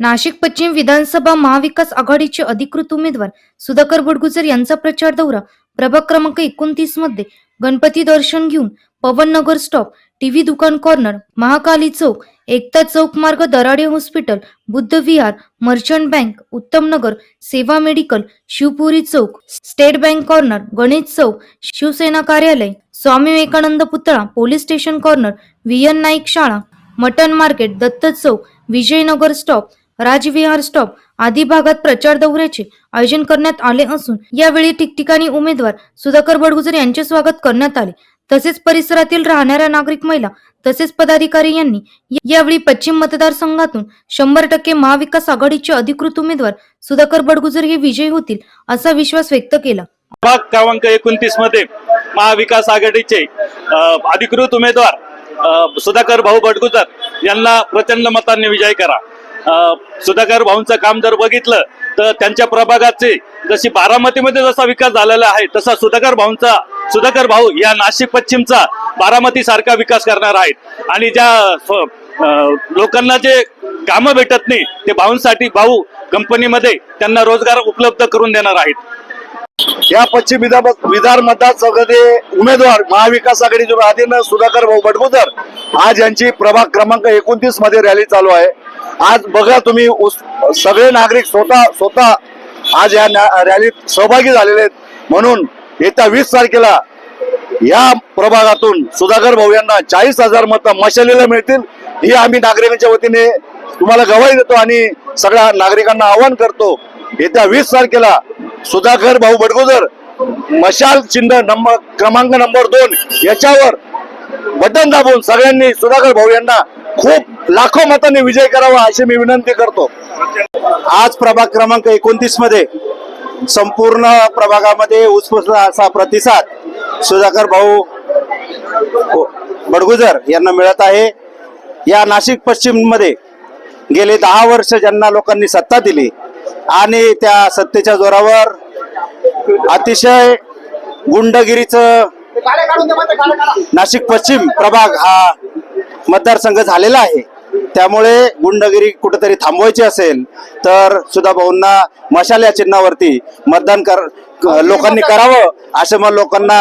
नाशिक पश्चिम विधानसभा महाविकास आघाडीचे अधिकृत उमेदवार सुधाकर बडगुजर यांचा प्रचार दौरा प्रभाग क्रमांक एकोणतीसमध्ये. गणपती दर्शन घेऊन पवन नगर स्टॉप टीव्ही दुकान कॉर्नर महाकाली चौक एकता चौक मार्ग Darade hospital Buddha Vihar merchant bank Uttam Nagar Seva medical Shivpuri Chowk state bank corner Ganesh Chowk Shivsena कार्यालय स्वामी विवेकानंद पुतळा police station corner V N Naik शाळा mutton market Datta Chowk Vijaynagar stop Rajvihar stop आदी भागात प्रचार दौऱ्याचे आयोजन करण्यात आले असून यावेळी ठिकठिकाणी उमेदवार सुधाकर बडगुजर यांचे स्वागत करण्यात आले. तसेच परिसरातील राहणाऱ्या नागरिक महिला तसेच पदाधिकारी यांनी यावेळी पश्चिम मतदारसंघातून शंभर टक्के महाविकास आघाडीचे अधिकृत उमेदवार सुधाकर बडगुजर हे विजयी होतील असा विश्वास व्यक्त केला. भाग क्रमांक एकोणतीसमध्ये महाविकास आघाडीचे अधिकृत उमेदवार सुधाकर भाऊ बडगुजर यांना प्रचंड मतांनी विजय करा. सुधाकर भाऊंचं काम जर बघितलं तर त्यांच्या प्रभागाचे जशी बारामतीमध्ये जसा विकास झालेला आहे तसा सुधाकर भाऊंचा सुधाकर भाऊ या नाशिक पश्चिमचा बारामती सारखा विकास करणार आहेत. आणि ज्या लोकांना जे कामं भेटत नाही ते भाऊंसाठी भाऊ कंपनीमध्ये त्यांना रोजगार उपलब्ध करून देणार आहेत. या पश्चिम विधान विधान मतदारसंघाचे उमेदवार महाविकास आघाडीचे अधीन सुधाकर भाऊ बडगुजर आज यांची प्रभाग क्रमांक एकोणतीसमध्ये रॅली चालू आहे. आज बघा तुम्ही उस- सगळे नागरिक स्वतः स्वतः आज या रॅलीत सहभागी झालेले आहेत. म्हणून येत्या वीस तारखेला या प्रभागातून सुधाकर भाऊ यांना चाळीस हजार मतं मशालीला मिळतील ही आम्ही नागरिकांच्या वतीने तुम्हाला गवाही देतो आणि सगळ्या नागरिकांना आवाहन करतो. येत्या वीस तारखेला सुधाकर भाऊ बडगोदर मशाल चिन्ह नंबर क्रमांक नंबर दोन याच्यावर बटन दाबून सगळ्यांनी सुधाकर भाऊ यांना खूप लाखो मतांनी विजय करावा अशी मी विनंती करतो. आज प्रभाग क्रमांक एकोणतीसमध्ये संपूर्ण प्रभागामध्ये उत्स्फूर्त असा प्रतिसाद सुधाकर भाऊ बडगुजर यांना मिळत आहे. या नाशिक पश्चिममध्ये गेले दहा वर्ष ज्यांना लोकांनी सत्ता दिली आणि त्या सत्तेच्या जोरावर अतिशय गुंडगिरीचं नाशिक पश्चिम प्रभाग हा मतदारसंघ झालेला आहे. त्यामुळे गुंडगिरी कुठेतरी थांबवायची असेल तर सुधा भाऊंना मशाल या चिन्हावरती मतदान कर लोकांनी करावं असं मग लोकांना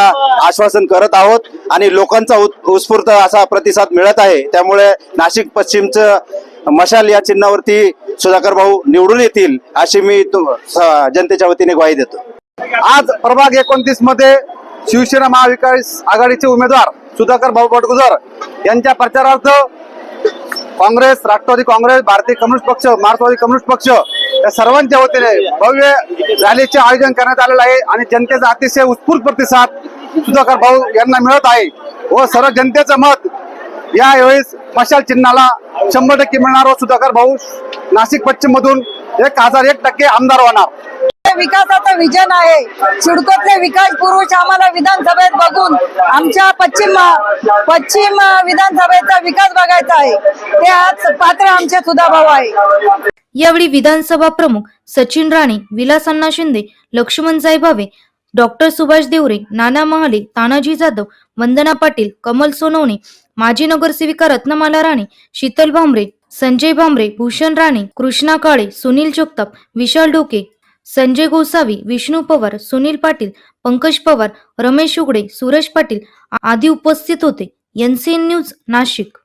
आश्वासन करत आहोत. आणि लोकांचा उत्स्फूर्त असा प्रतिसाद मिळत आहे. त्यामुळे नाशिक पश्चिमचं मशाल या चिन्हावरती सुधाकर भाऊ निवडून येतील अशी मी जनतेच्या वतीने ग्वाही देतो. आज प्रभाग एकोणतीसमध्ये शिवसेना महाविकास आघाडीचे उमेदवार सुधाकर भाऊ बटगुजर यांच्या प्रचारार्थ काँग्रेस राष्ट्रवादी काँग्रेस भारतीय कम्युनिस्ट पक्ष मार्क्सवादी कम्युनिस्ट पक्ष या सर्वांच्या वतीने भव्य रॅलीचे आयोजन करण्यात आलेलं आहे आणि जनतेचा अतिशय उत्स्फूर्त प्रतिसाद सुधाकर भाऊ यांना मिळत आहे व सर्व जनतेचं मत यावेळेस मशाल चिन्हाला शंभर टक्के मिळणार व सुधाकर भाऊ नाशिक पश्चिम मधून एक हजार एक टक्के आमदार होणार. विकासाचं विजन आहे. सिडकोतले विकास पुरुष आम्हाला विधानसभेत बघून आमच्या पश्चिम पश्चिम विधानसभेचा विकास बघायचा आहे. ते आज पात्र आमचे सुधा भाऊ आहे. यावेळी विधानसभा प्रमुख सचिन राणे विलास अण्णा शिंदे लक्ष्मण भावे डॉक्टर सुभाष देवरे नाना महाले तानाजी जाधव वंदना पाटील कमल सोनवणे माजी नगरसेविका रत्नमाला राणे शीतल भांबरे संजय भांबरे भूषण राणे कृष्णा काळे सुनील जगताप विशाल डोके संजय गोसावी विष्णू पवार सुनील पाटील पंकज पवार रमेश उगडे सुरेश पाटील आदी उपस्थित होते. NCN news Nashik.